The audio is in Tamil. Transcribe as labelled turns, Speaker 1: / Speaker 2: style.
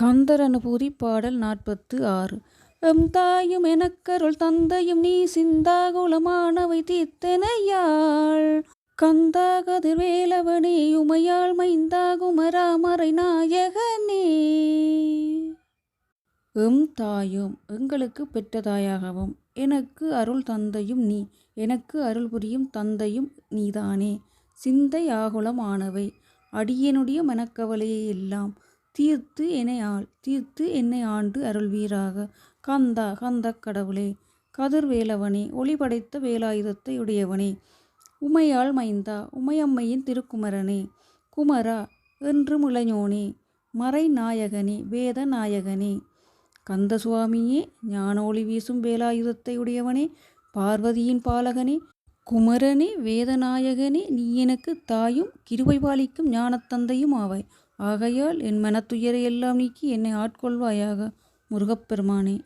Speaker 1: கந்தர் அனுபூதி பாடல் நாற்பத்து ஆறு. எம் தாயும் எனக்கருள் தந்தையும் நீ சிந்தாகுலமானவை தீர்த்தனையாள் கந்தா கதிர்வேலவனே உமையாள் மைந்தா குமராமரை நாயகனே. எம் தாயும் எங்களுக்கு பெற்ற தாயாகவும் எனக்கு அருள் தந்தையும் நீ எனக்கு அருள் புரியும் தந்தையும் நீதானே. சிந்தை ஆகுலம் ஆனவை அடியனுடைய மனக்கவலையை எல்லாம் தீர்த்து என்னை ஆள் தீர்த்து என்னை ஆண்டு அருள்வீராக. கந்தா கந்தக் கடவுளே கதிர்வேலவனே ஒளி படைத்த வேலாயுதத்தை உடையவனே. உமையாள் மைந்தா உமையம்மையின் திருக்குமரனே. குமரா என்று முளைஞோனே மறை நாயகனே வேத நாயகனே. கந்த சுவாமியே ஞானோளி வீசும் வேலாயுதத்தை உடையவனே. பார்வதியின் பாலகனே. குமரனே வேதநாயகனே நீ எனக்கு தாயும் கிருவை பாலிக்கும் ஞானத்தந்தையும் ஆவாய். ஆகையால் என் மனத்துயரை எல்லாம் நீக்கி என்னை ஆட்கொள்வாயாக முருகப்பெருமானே.